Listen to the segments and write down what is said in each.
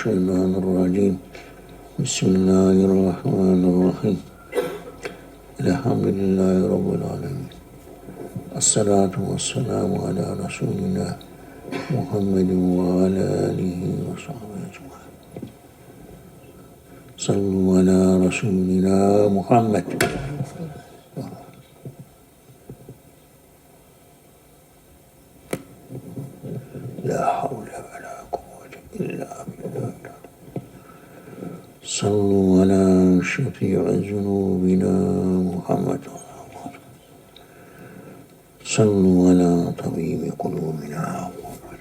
الشيطان الرجيم. بسم الله الرحمن الرحيم. الحمد لله رب العالمين. الصلاة والسلام على رسولنا محمد وعلى آله وصحبه أجمعين. صلوا على رسولنا محمد. شفيع ذنوبنا محمد صلوا على طبيب قلوبنا محمد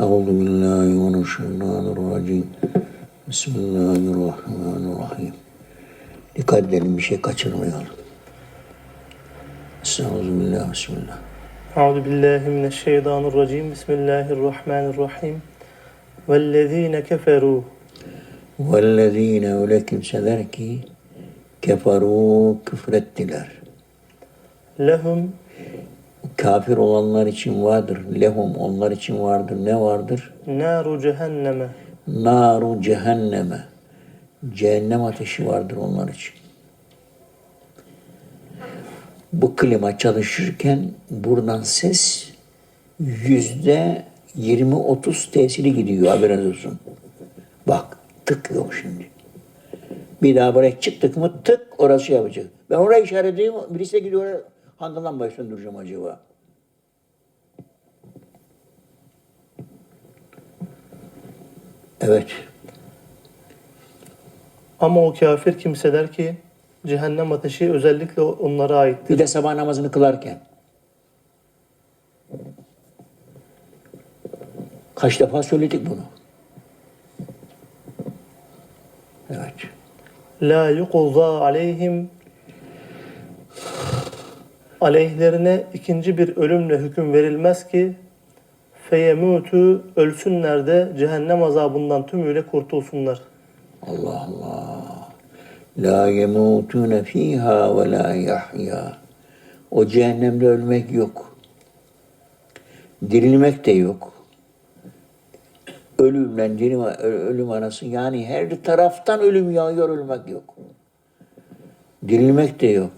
أعوذ بالله من الشيطان الرجيم بسم الله الرحمن الرحيم Dikkat edelim bir şey kaçırmayalım. Estağfirullah, Bismillah. Euzu billahi mineşşeytanirracim. Bismillahirrahmanirrahim. Vellezine keferu. Vellezine öyle kimseler ki keferu küfrettiler. Lehum kafir olanlar için vardır. Lehum onlar için vardır. Ne vardır? Naru cehenneme. Naru cehenneme. Cehennem ateşi vardır onlar için. Bu klima çalışırken buradan ses yüzde 20-30 tesiri gidiyor haberiniz olsun. Bak tık yok şimdi. Bir daha buraya çıktık mı tık orası yapacak. Ben oraya işaret edeyim birisi gidiyor oraya hangi lambayı söndüreceğim acaba? Evet. ama o kafir kimseler ki cehennem ateşi özellikle onlara ait. Bir de sabah namazını kılarken. Kaç defa söyledik bunu? Evet. La yuqza aleyhim aleyhlerine ikinci bir ölümle hüküm verilmez ki feyemutu ölsünler de cehennem azabından tümüyle kurtulsunlar. Allah Allah. La yemutune fiha ve la yahya. O cehennemde ölmek yok. Dirilmek de yok. Ölümle dirim, ölüm arası yani her taraftan ölüm yağıyor ölmek yok. Dirilmek de yok.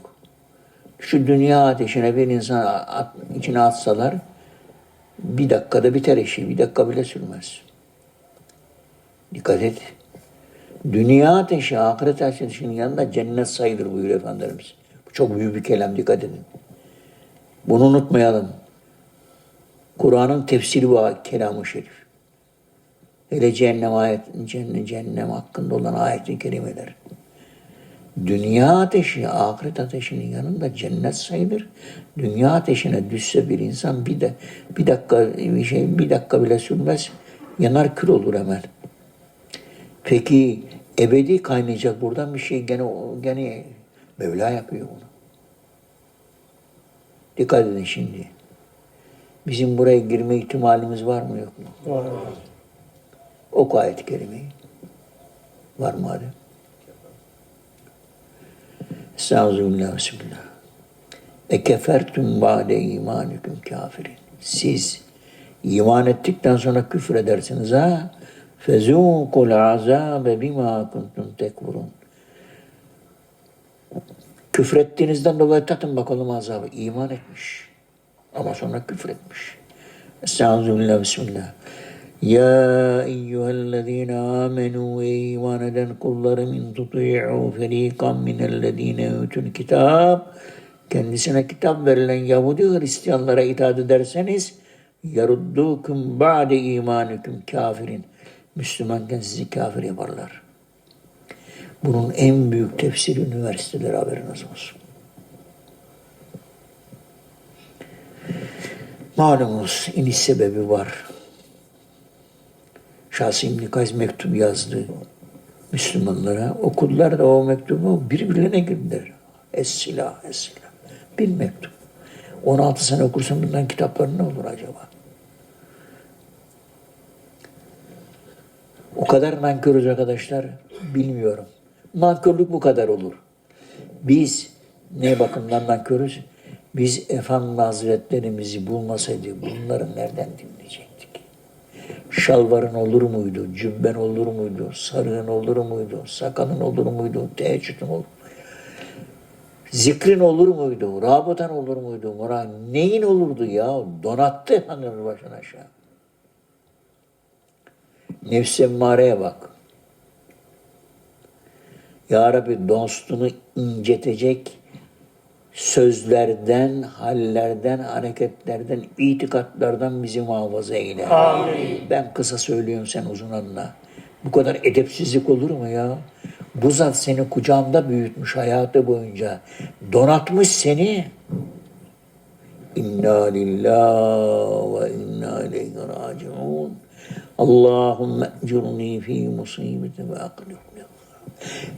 Şu dünya ateşine bir insan at, içine atsalar bir dakikada biter işi. Bir dakika bile sürmez. Dikkat et. Dünya ateşi, ahiret ateşinin yanında cennet sayılır buyuruyor Efendimiz. Bu çok büyük bir kelam, dikkat edin. Bunu unutmayalım. Kur'an'ın tefsiri bu kelamı şerif. Hele cehennem ayet, cennet, cehennem hakkında olan ayet-i kerimeler. Dünya ateşi, ahiret ateşinin yanında cennet sayılır. Dünya ateşine düşse bir insan bir de bir dakika bir şey bir dakika bile sürmez yanar kül olur hemen. Peki ebedi kaynayacak buradan bir şey gene gene Mevla yapıyor bunu. Dikkat edin şimdi. Bizim buraya girme ihtimalimiz var mı yok mu? Var. Oku ayet-i kerimeyi. Var mı madem? Estağfirullah, Bismillah. E kefertum ba'de imanüküm kafirin. Siz iman ettikten sonra küfür edersiniz ha. Fezûkul azâbe bimâ kuntum tekfurun. Küfrettiğinizden dolayı tatın bakalım azabı. İman etmiş. Ama sonra küfür etmiş. Estağfirullah, Bismillah. Ya eyyühellezine amenu ey iman eden kullarım in tuti'u ferikan minellezine utul kitab kendisine kitap verilen Yahudi Hristiyanlara itaat ederseniz yaruddukum ba'de imanüküm kafirin Müslümanken sizi kafir yaparlar. Bunun en büyük tefsiri üniversiteler haberiniz olsun. Malumunuz iniş sebebi var. Şahsi İbn Kays mektup yazdı Müslümanlara. Okudular da o mektubu birbirlerine girdiler. Es silah, es silah. Bir mektup. 16 sene okursun bundan kitapları ne olur acaba? O kadar nankörüz arkadaşlar bilmiyorum. Nankörlük bu kadar olur. Biz ne bakımdan nankörüz? Biz Efendi Hazretlerimizi bulmasaydı bunları nereden dinleyecektik? Şalvarın olur muydu? Cübben olur muydu? Sarığın olur muydu? Sakalın olur muydu? Teheccüdün olur Zikrin olur muydu? Rabıtan olur muydu? Murat neyin olurdu ya? Donattı hanımın başına aşağı. Nefs emmareye bak. Ya Rabbi dostunu incetecek sözlerden, hallerden, hareketlerden, itikatlardan bizi muhafaza eyle. Amin. Ben kısa söylüyorum sen uzun anla. Bu kadar edepsizlik olur mu ya? Bu zat seni kucağında büyütmüş hayatı boyunca. Donatmış seni. İnna lillahi ve inna ileyhi raciun. Allahümme ecurni fi musibeti ve aklifni.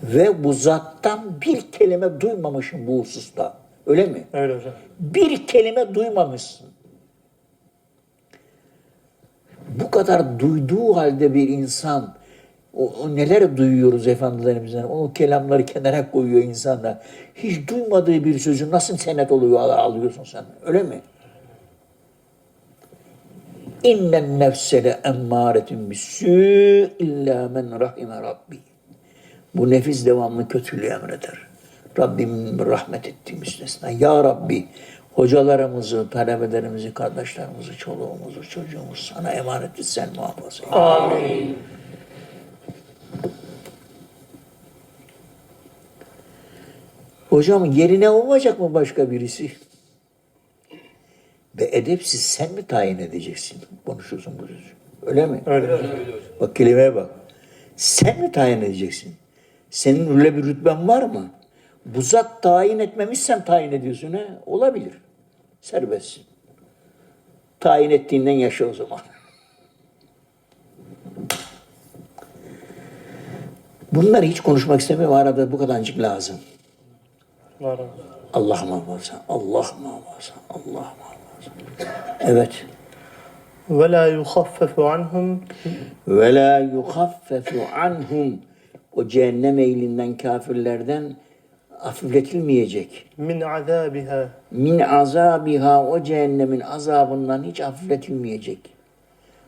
Ve bu zattan bir kelime duymamışım bu hususta. Öyle mi? Öyle hocam. Bir kelime duymamışsın. Bu kadar duyduğu halde bir insan o, o neler duyuyoruz efendilerimizden. O kelamları kenara koyuyor insanlar. Hiç duymadığı bir sözü nasıl senet oluyor al- alıyorsun sen? Öyle mi? İnnen nefsele emmâretin bisû illa men rahime rabbi. Bu nefis devamlı kötülüğü emreder. Rabbim rahmet ettiği müstesna. Ya Rabbi hocalarımızı, talebelerimizi, kardeşlerimizi, çoluğumuzu, çocuğumuzu sana emanet et sen muhafaza et. Amin. Hocam yerine olmayacak mı başka birisi? Be edepsiz sen mi tayin edeceksin? Konuşuyorsun bu sözü. Öyle mi? Öyle hocam. Bak kelimeye bak. Sen mi tayin edeceksin? Senin öyle bir rütben var mı? Bu zat tayin etmemiş sen tayin ediyorsun ha? Olabilir. Serbestsin. Tayin ettiğinden yaşa o zaman. Bunları hiç konuşmak istemiyorum. Arada bu kadarcık lazım. Var. Allah muhafaza, Allah muhafaza, Allah muhafaza. Evet. Ve la yuhaffefu anhum Ve la yuhaffefu anhum o cehennem ehlinden kafirlerden hafifletilmeyecek. min azabiha. Min azabiha o cehennemin azabından hiç hafifletilmeyecek.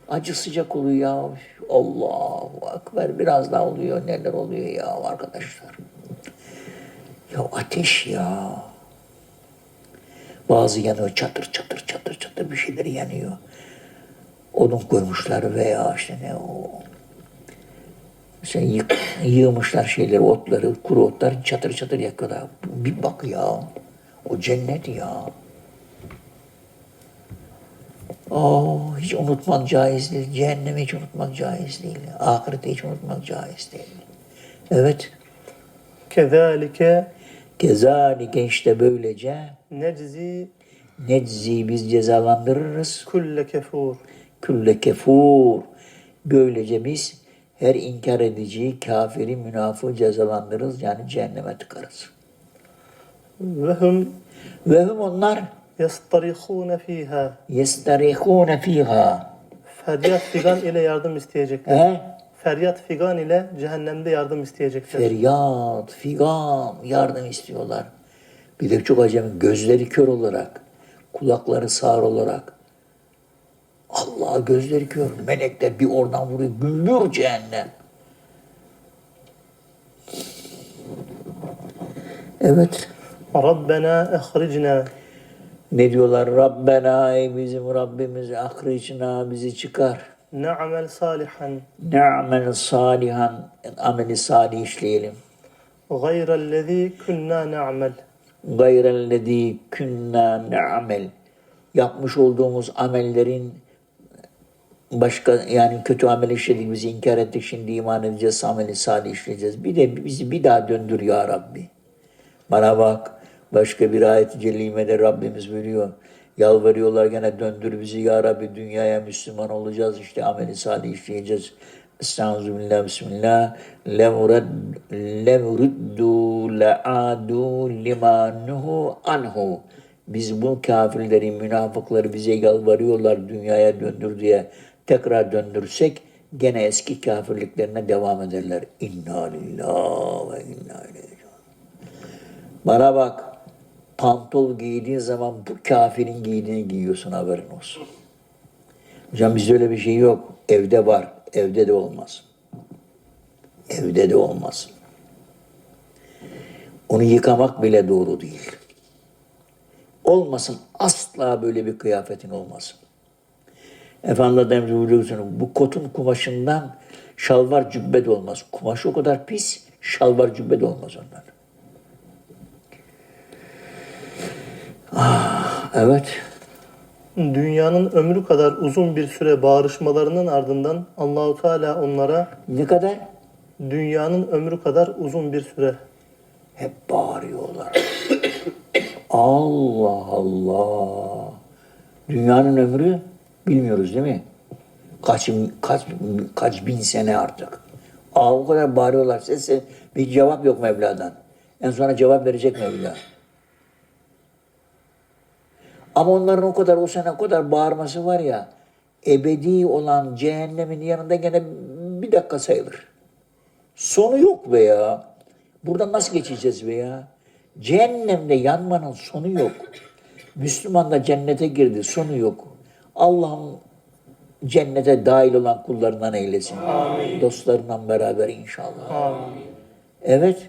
Acı sıcak oluyor ya. Allahu Ekber. Biraz daha oluyor. Neler oluyor ya arkadaşlar. Ya ateş ya. Bazı yanıyor çatır çatır çatır çatır bir şeyler yanıyor. Odun koymuşlar veya işte ne o. Mesela yık, yığmışlar şeyleri, otları, kuru otlar çatır çatır yakıyorlar. Bir bak ya. O cennet ya. Oh, hiç unutmak caiz değil. Cehennemi hiç unutmak caiz değil. Ahireti hiç unutmak caiz değil. Evet. Kezalike Kezalike işte böylece neczi neczi biz cezalandırırız. kulle kefur. Külle kefur. Böylece biz her inkar edici, kafiri, münafığı cezalandırırız. Yani cehenneme tıkarız. Ve hum Ve hum onlar yastarihune fiha. yesterihune fiha. Feryat figan ile yardım isteyecekler. He? Feryat figan ile cehennemde yardım isteyecekler. Feryat, figan, yardım istiyorlar. Bir de çok acemi gözleri kör olarak, kulakları sağır olarak. Allah gözleri kör. Melekler bir oradan vuruyor. Gümbür cehennem. Evet. Rabbena ehricna Ne diyorlar? Rabbena ey bizim Rabbimiz ahricna bizi çıkar. Na'mel salihan Ne'mel salihan ameli salih işleyelim. gayrellezî kunna na'mel. gayrellezî künna ne'amel yapmış olduğumuz amellerin başka yani kötü amel işledik bizi inkar ettik şimdi iman edeceğiz ameli salih işleyeceğiz. Bir de bizi bir daha döndür ya Rabbi. Bana bak başka bir ayet-i celimede Rabbimiz buyuruyor. Yalvarıyorlar gene döndür bizi ya Rabbi dünyaya Müslüman olacağız işte ameli salih işleyeceğiz. Estağfirullah, bismillah. Lemuruddu le'adu limanuhu anhu. Biz bu kafirleri, münafıkları bize yalvarıyorlar dünyaya döndür diye tekrar döndürsek gene eski kafirliklerine devam ederler. İnna lillahi ve inna ileyhi. Bana bak, pantol giydiğin zaman bu kafirin giydiğini giyiyorsun haberin olsun. Hocam bizde öyle bir şey yok. Evde var, evde de olmaz. Evde de olmaz. Onu yıkamak bile doğru değil. Olmasın, asla böyle bir kıyafetin olmasın. Efendimiz buyuruyorsunuz, bu kotun kumaşından şalvar cübbe de olmaz. Kumaş o kadar pis, şalvar cübbe de olmaz onlar. Ah, evet. Dünyanın ömrü kadar uzun bir süre bağırışmalarının ardından Allahu Teala onlara Ne kadar? dünyanın ömrü kadar uzun bir süre Hep bağırıyorlar. Allah Allah. Dünyanın ömrü bilmiyoruz değil mi? Kaç, kaç, kaç bin sene artık. Aa, o kadar bağırıyorlar. Ses, ses- bir cevap yok Mevla'dan. En sonra cevap verecek Mevla. Ama onların o kadar o sene o kadar bağırması var ya ebedi olan cehennemin yanında gene bir dakika sayılır. Sonu yok be ya. Buradan nasıl geçeceğiz be ya? Cehennemde yanmanın sonu yok. Müslüman da cennete girdi, sonu yok. Allah'ım cennete dahil olan kullarından eylesin. Dostlarından beraber inşallah. Evet.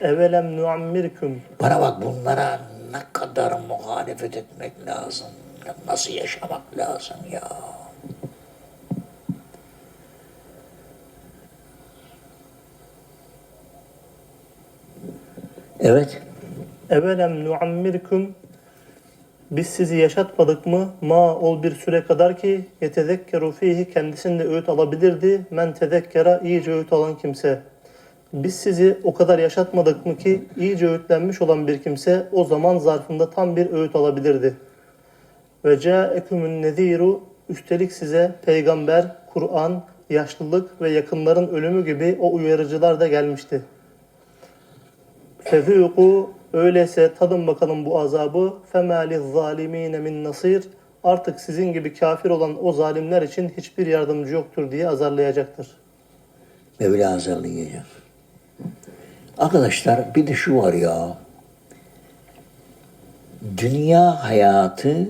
Evelem nuammirküm Bana bak bunlara ne kadar muhalefet etmek lazım. Nasıl yaşamak lazım ya. Evet. Evelem nuammirküm biz sizi yaşatmadık mı ma ol bir süre kadar ki yetezekkeru fihi kendisinde öğüt alabilirdi men tezekkera iyice öğüt alan kimse. Biz sizi o kadar yaşatmadık mı ki iyice öğütlenmiş olan bir kimse o zaman zarfında tam bir öğüt alabilirdi. Ve ca'ekumün neziru üstelik size peygamber, Kur'an, yaşlılık ve yakınların ölümü gibi o uyarıcılar da gelmişti. Fezûku öyleyse tadın bakalım bu azabı femâli zalimîne min nasir artık sizin gibi kafir olan o zalimler için hiçbir yardımcı yoktur diye azarlayacaktır. Mevla hazırlayacak. Arkadaşlar bir de şu var ya. Dünya hayatı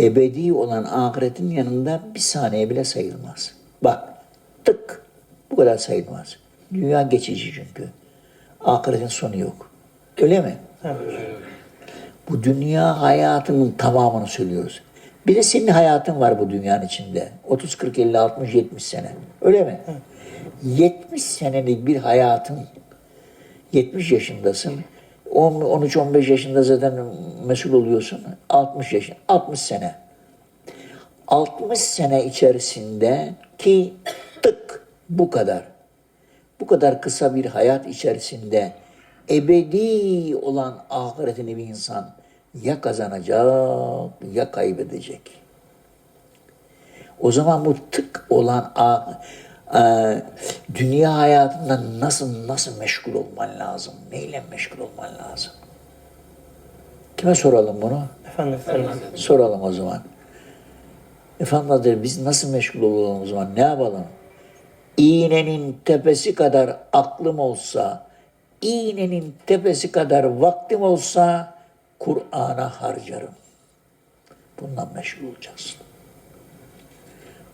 ebedi olan ahiretin yanında bir saniye bile sayılmaz. Bak tık bu kadar sayılmaz. Dünya geçici çünkü. Ahiretin sonu yok. Öyle mi? Evet. Bu dünya hayatının tamamını söylüyoruz. Bir de senin hayatın var bu dünyanın içinde. 30, 40, 50, 60, 70 sene. Öyle mi? 70 senelik bir hayatın 70 yaşındasın. 13-15 yaşında zaten mesul oluyorsun. 60 yaşın, 60 sene. 60 sene içerisinde ki tık bu kadar. Bu kadar kısa bir hayat içerisinde ebedi olan ahiretini bir insan ya kazanacak ya kaybedecek. O zaman bu tık olan a- a- dünya hayatında nasıl nasıl meşgul olman lazım? Neyle meşgul olman lazım? Kime soralım bunu? Efendim, efendim. Soralım o zaman. Efendim Hazretleri, biz nasıl meşgul olalım o zaman? Ne yapalım? İğnenin tepesi kadar aklım olsa, iğnenin tepesi kadar vaktim olsa Kur'an'a harcarım. Bundan meşgul olacaksın.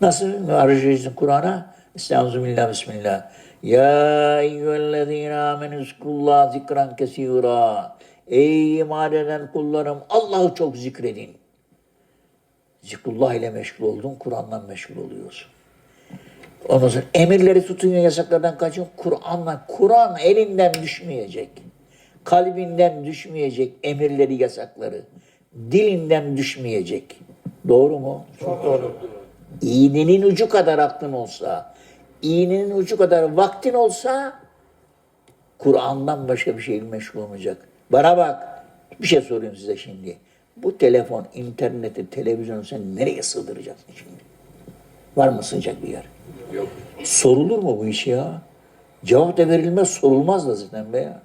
Nasıl harcayacaksın Kur'an'a? Estağfirullah, Bismillah. Ya eyyühellezine amenü zkurullah zikran kesira. Ey iman eden kullarım Allah'ı çok zikredin. Zikrullah ile meşgul oldun, Kur'an'la meşgul oluyorsun. Ondan sonra emirleri tutun, yasaklardan kaçın. Kur'an'la, Kur'an elinden düşmeyecek. Kalbinden düşmeyecek emirleri, yasakları. Dilinden düşmeyecek. Doğru mu? Çok doğru. İğnenin ucu kadar aklın olsa, iğnenin ucu kadar vaktin olsa Kur'an'dan başka bir şeyle meşgul olmayacak. Bana bak, bir şey soruyorum size şimdi. Bu telefon, interneti, televizyonu sen nereye sığdıracaksın şimdi? Var mı sığacak bir yer? Yok. Sorulur mu bu iş ya? Cevap da verilmez, sorulmaz da zaten be ya.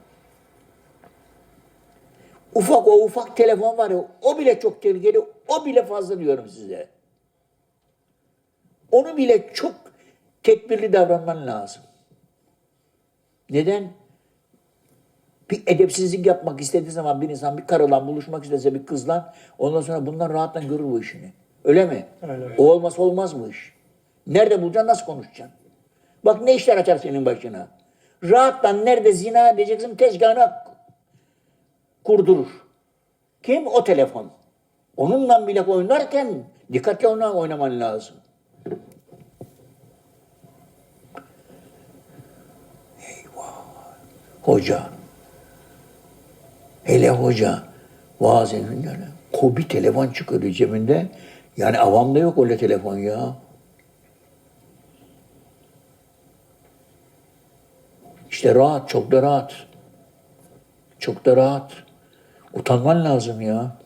Ufak o ufak telefon var ya o bile çok tehlikeli. O bile fazla diyorum size. Onu bile çok tedbirli davranman lazım. Neden? Bir edepsizlik yapmak istediği zaman bir insan bir karılan buluşmak istese bir kızla ondan sonra bundan rahatla görür bu işini. Öyle mi? Öyle. O olmasa olmaz bu iş. Nerede bulacaksın, nasıl konuşacaksın? Bak ne işler açar senin başına. Rahatla nerede zina edeceksin tezgahına kurdurur. Kim? O telefon. Onunla bile oynarken dikkatli ona oynaman lazım. Hoca. Hele hoca. Vaaz edince ko bir telefon çıkarıyor cebinde. Yani avamda yok öyle telefon ya. İşte rahat, çok da rahat. Çok da rahat. Utanman lazım ya.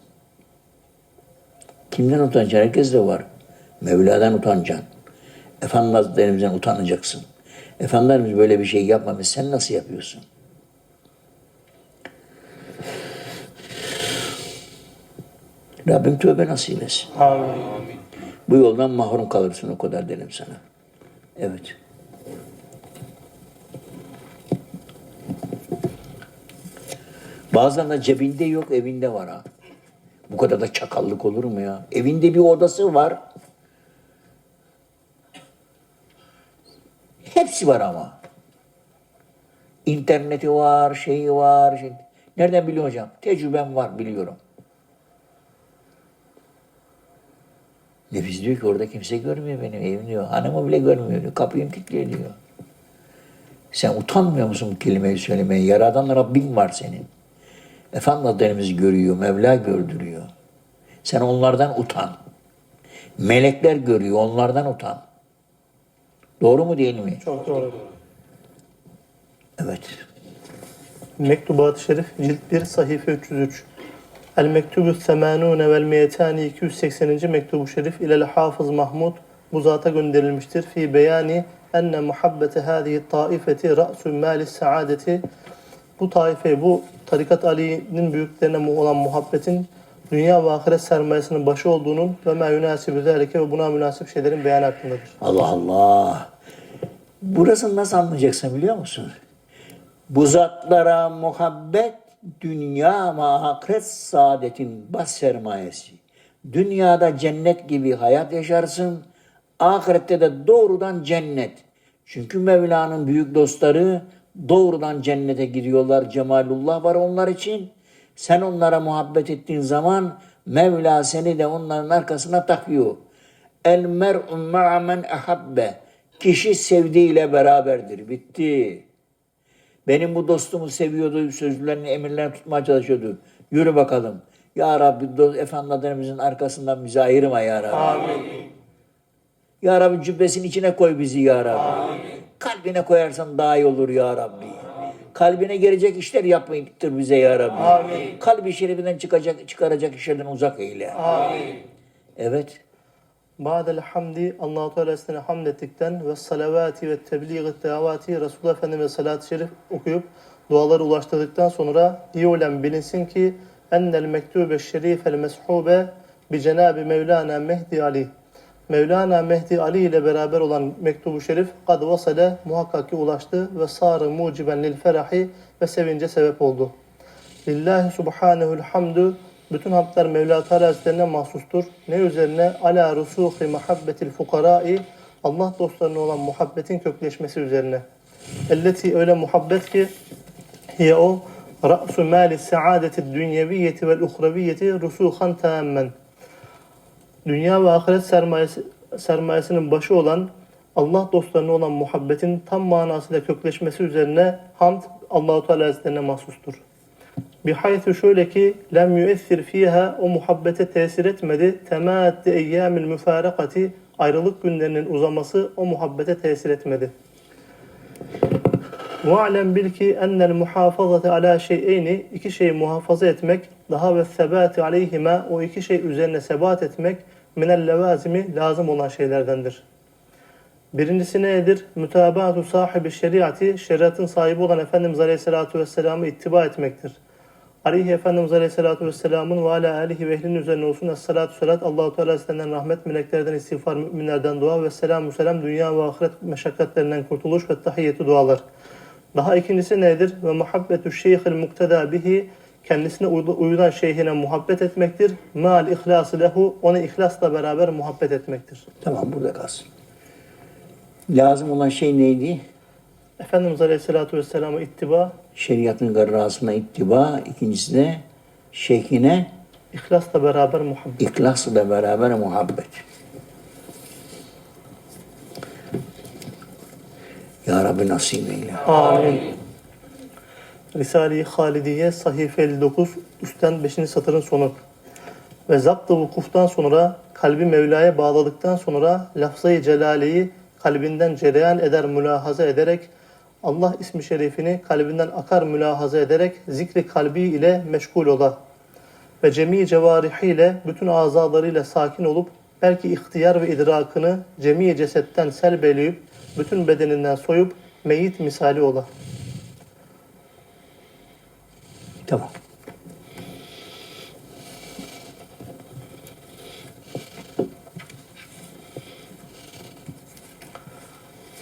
Kimden utanacaksın? Herkes de var. Mevla'dan utanacaksın. Efendi Hazretlerimizden utanacaksın. Efendimiz böyle bir şey yapmamış. Sen nasıl yapıyorsun? Rabbim tövbe nasip etsin. Amin. Bu yoldan mahrum kalırsın o kadar derim sana. Evet. Bazen de cebinde yok, evinde var ha. Bu kadar da çakallık olur mu ya? Evinde bir odası var. Hepsi var ama. İnterneti var, şeyi var. Şey. Nereden biliyor hocam? Tecrübem var, biliyorum. Nefis diyor ki orada kimse görmüyor benim evim diyor. Hanımı bile görmüyor diyor. Kapıyı kilitliyor diyor. Sen utanmıyor musun bu kelimeyi söylemeye? Yaradan Rabbin var senin. Efendi Hazretlerimiz görüyor, Mevla gördürüyor. Sen onlardan utan. Melekler görüyor, onlardan utan. Doğru mu değil mi? Çok doğru. Evet. Mektubat-ı Şerif cilt 1 sayfa 303. El mektubu semanune vel miyetani 280. mektubu şerif ilel hafız Mahmud bu zata gönderilmiştir. Fi beyani enne muhabbete hadihi taifeti ra'su mali saadeti bu taife bu tarikat Ali'nin büyüklerine olan muhabbetin dünya ve ahiret sermayesinin başı olduğunun ve yunasibu zalike ve buna münasip şeylerin beyanı hakkındadır. Allah Allah. Burasını nasıl anlayacaksın biliyor musun? Bu zatlara muhabbet dünya ve ahiret saadetin baş sermayesi. Dünyada cennet gibi hayat yaşarsın. Ahirette de doğrudan cennet. Çünkü Mevla'nın büyük dostları doğrudan cennete gidiyorlar. Cemalullah var onlar için. Sen onlara muhabbet ettiğin zaman Mevla seni de onların arkasına takıyor. El mer'u ma'a men ahabbe. Kişi sevdiğiyle beraberdir. Bitti. Benim bu dostumu seviyordu, sözlerini, emirlerini tutmaya çalışıyordu. Yürü bakalım. Ya Rabbi, do- Efendi Hazretlerimizin arkasından bizi ayırma ya Rabbi. Amin. Ya Rabbi cübbesinin içine koy bizi ya Rabbi. Kalbine koyarsan daha iyi olur ya Rabbi. Kalbine gelecek işler yapmayıktır bize ya Rabbi. Amin. Kalbi şerifinden çıkacak, çıkaracak işlerden uzak eyle. Amin. Evet. Ba'del hamdi Allah-u Teala'sine hamd ettikten ve salavati ve tebliğ davati Resulullah Efendimiz'e salat-ı şerif okuyup duaları ulaştırdıktan sonra iyi olan bilinsin ki ennel mektube şerifel meshube bi Cenab-ı Mevlana Mehdi Ali. Mevlana Mehdi Ali ile beraber olan mektubu şerif kad vasale muhakkak ki ulaştı ve sarı muciben lil ferahi ve sevince sebep oldu. Lillahi subhanehu'l hamdu bütün hamdlar Mevla Teala Hazretlerine mahsustur. Ne üzerine? Ala rusuhi muhabbetil fukarai Allah dostlarına olan muhabbetin kökleşmesi üzerine. Elleti öyle muhabbet ki hiye o ra'su mali saadeti dünyeviyeti vel uhraviyeti rusuhan tamamen. Dünya ve ahiret sermayesi, sermayesinin başı olan Allah dostlarına olan muhabbetin tam manasıyla kökleşmesi üzerine hamd Allahu Teala Hazretlerine mahsustur. Bihaythu şöyle ki lem yüessir fiha o muhabbete tesir etmedi. Temaatti eyyamil müfarakati ayrılık günlerinin uzaması o muhabbete tesir etmedi. Ve'lem bil ki ennel muhafazate ala şey'eyni iki şeyi muhafaza etmek daha ve sebati aleyhime o iki şey üzerine sebat etmek minel levazimi lazım olan şeylerdendir. Birincisi nedir? Mütabaatu sahibi şeriatı, şeriatın sahibi olan Efendimiz Aleyhisselatü Vesselam'ı ittiba etmektir. Aleyhi Efendimiz Aleyhisselatü Vesselam'ın ve ala alihi ve ehlinin üzerine olsun. Es-salatu salat. Allahu Teala senden rahmet, meleklerden istiğfar, müminlerden dua ve selamu selam. Dünya ve ahiret meşakkatlerinden kurtuluş ve tahiyyeti dualar. Daha ikincisi nedir? Ve muhabbetü şeyhil mukteda bihi kendisine uyulan şeyhine muhabbet etmektir. Mal ihlası lehu onu ihlasla beraber muhabbet etmektir. Tamam burada kalsın. Lazım olan şey neydi? Efendimiz Aleyhisselatü Vesselam'a ittiba, Şeriatın garrasına ittiba. İkincisi de şeyhine ihlasla beraber muhabbet. İhlasla beraber muhabbet. Ya Rabbi nasip eyle. Amin. Risale-i Halidiye sahife 59 üstten 5. satırın sonu. Ve zapt-ı vukuftan sonra kalbi Mevla'ya bağladıktan sonra lafzayı celaleyi kalbinden cereyan eder mülahaza ederek Allah ismi şerifini kalbinden akar mülahaza ederek zikri kalbi ile meşgul ola ve cemi cevarihiyle bütün azalarıyla sakin olup belki ihtiyar ve idrakını cemi cesetten selbeleyip bütün bedeninden soyup meyit misali ola. Tamam.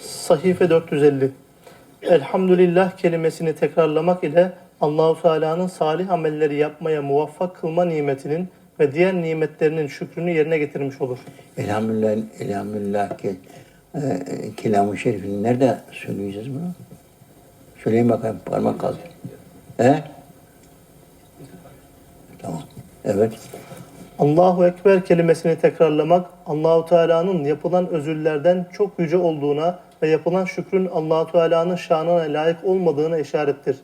Sahife 450. Elhamdülillah kelimesini tekrarlamak ile Allahu Teala'nın salih amelleri yapmaya muvaffak kılma nimetinin ve diğer nimetlerinin şükrünü yerine getirmiş olur. Elhamdülillah, elhamdülillah ki e, kelamı şerifini nerede söyleyeceğiz bunu? Söyleyin bakayım parmak kaldı. He? Tamam. Evet. Allahu Ekber kelimesini tekrarlamak Allahu Teala'nın yapılan özürlerden çok yüce olduğuna ve yapılan şükrün Allahu Teala'nın şanına layık olmadığına işarettir.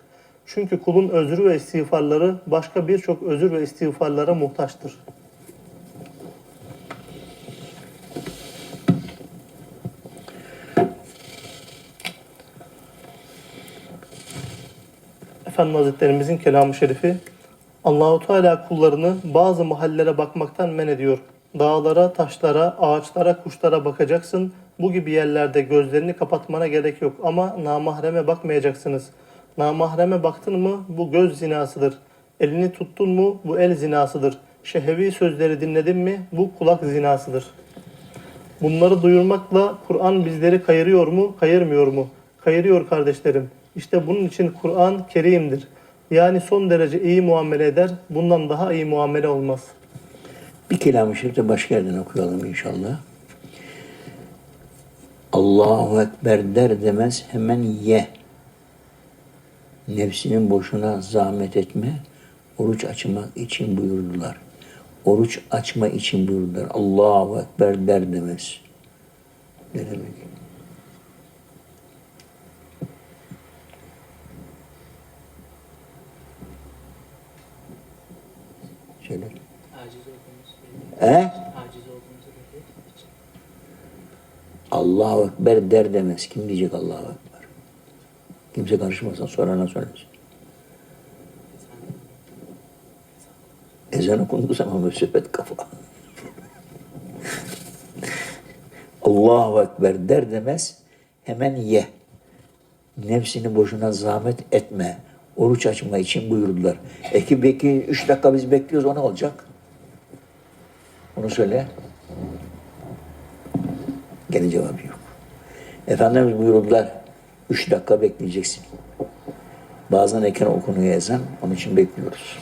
Çünkü kulun özrü ve istiğfarları başka birçok özür ve istiğfarlara muhtaçtır. Efendim Hazretlerimizin kelamı şerifi Allahu Teala kullarını bazı mahallere bakmaktan men ediyor. Dağlara, taşlara, ağaçlara, kuşlara bakacaksın. Bu gibi yerlerde gözlerini kapatmana gerek yok ama namahreme bakmayacaksınız. Namahreme baktın mı bu göz zinasıdır. Elini tuttun mu bu el zinasıdır. Şehevi sözleri dinledin mi bu kulak zinasıdır. Bunları duyurmakla Kur'an bizleri kayırıyor mu, kayırmıyor mu? Kayırıyor kardeşlerim. İşte bunun için Kur'an kerimdir. Yani son derece iyi muamele eder, bundan daha iyi muamele olmaz. Bir kelam-ı şerif de başka yerden okuyalım inşallah. Allahu Ekber der demez hemen ye. Nefsinin boşuna zahmet etme. Oruç açmak için buyurdular. Oruç açma için buyurdular. Allahu Ekber der demez. Ne demek? Şöyle. Aciz olduğumuzu belli. He? Aciz olduğumuzu belli etmek için. Allahu Ekber der demez. Kim diyecek Allahu Ekber? Kimse karışmasın sorana söylesin. Ezan okunduğu zaman müsebet kafa. Allahu Ekber der demez hemen ye. Nefsini boşuna zahmet etme. Oruç açma için buyurdular. Eki belki üç dakika biz bekliyoruz o ne olacak? Onu söyle. Gene cevabı yok. Efendimiz buyurdular. Üç dakika bekleyeceksin. Bazen ekran okunuyor ezan. Onun için bekliyoruz.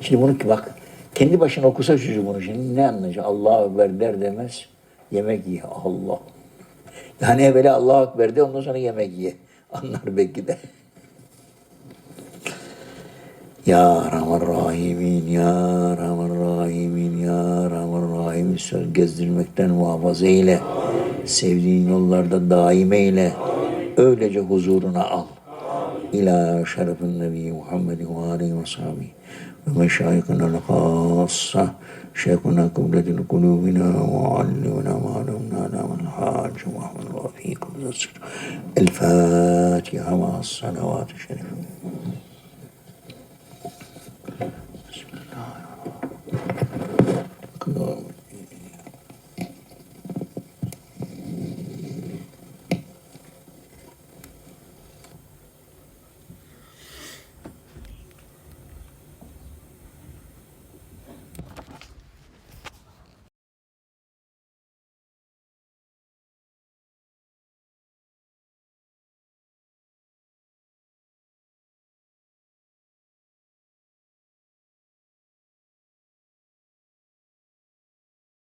Şimdi bunu ki bak kendi başına okusa çocuk bunu şimdi ne anlayacak? Allahu der demez yemek ye. Allah. Yani evvela Allahu de ondan sonra yemek ye. Anlar belki de. Ya Rahman Rahimin, Ya Rahman Rahimin, Ya Rahman Rahimin söz gezdirmekten muhafaza eyle. Sevdiğin yollarda daim eyle. Öylece huzuruna al. İlâ şerefin Nebi Muhammed ve aleyhi ve sahibi ve meşayikina l-khassa şeyhuna kıbletil kulubina ve allimna ma'lumna damal hacı Muhammed ve fikum zasir. El Fatiha ma'as salavat-ı şerife.